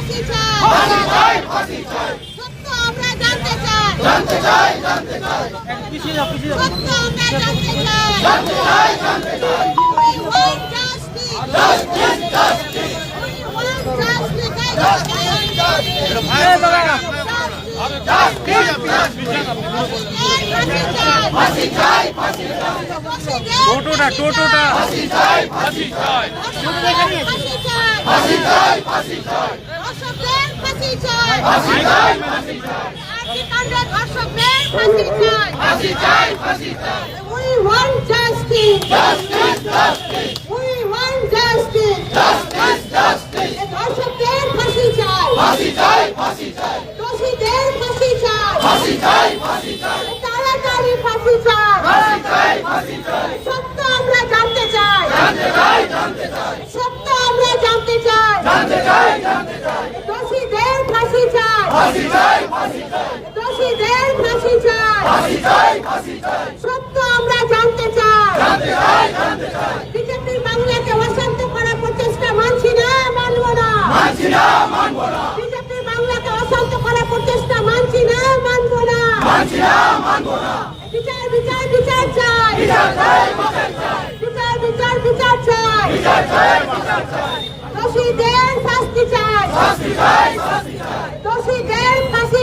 ফাঁসি চাই। সত্য আমরা জানতে চাই। সত্য আমরা জানতে চাই। We want justice. We want justice. এই ফাঁসি চাই। দোষীদের টোটোটা টোটোটা। ফাঁসি চাই। ফাঁসি চাই। ফাঁসি চাই। আর্টিকান্ডের ধর্ষকদের ফাঁসি চাই। We want justice. We want justice. এ ধর্ষকদের ফাঁসি চাই। দোষীদের ফাঁসি চাই। এ তাড়াতাড়ি ফাঁসি চাই। সত্য আমরা জানতে চাই সত্য আমরা জানতে চাই দোষীদের ফাঁসি চাই দোষীদের ফাঁসি চাই। সত্য আমরা জানতে চাই। বিজেপি বাংলাকে অশান্ত করার প্রচেষ্টা মানছি না মানব না। বিজেপি বাংলাকে অশান্ত করার প্রচেষ্টা মানছি না মানব না। বিচার বিচার বিচার চাই। বিচার বিচার বিচার চাই। দোষীদের শাস্তি চাই দোষীদের ফাঁসি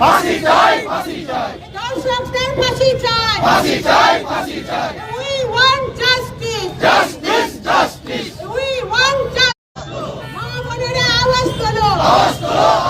ফাঁসি চাই ফাঁসি চাই দর্শকদের ফাঁসি চাই ফাঁসি চাই ফাঁসি চাই we want justice justice justice we want justice মা বোনেরা আওয়াজ তোলো আওয়াজ তোলো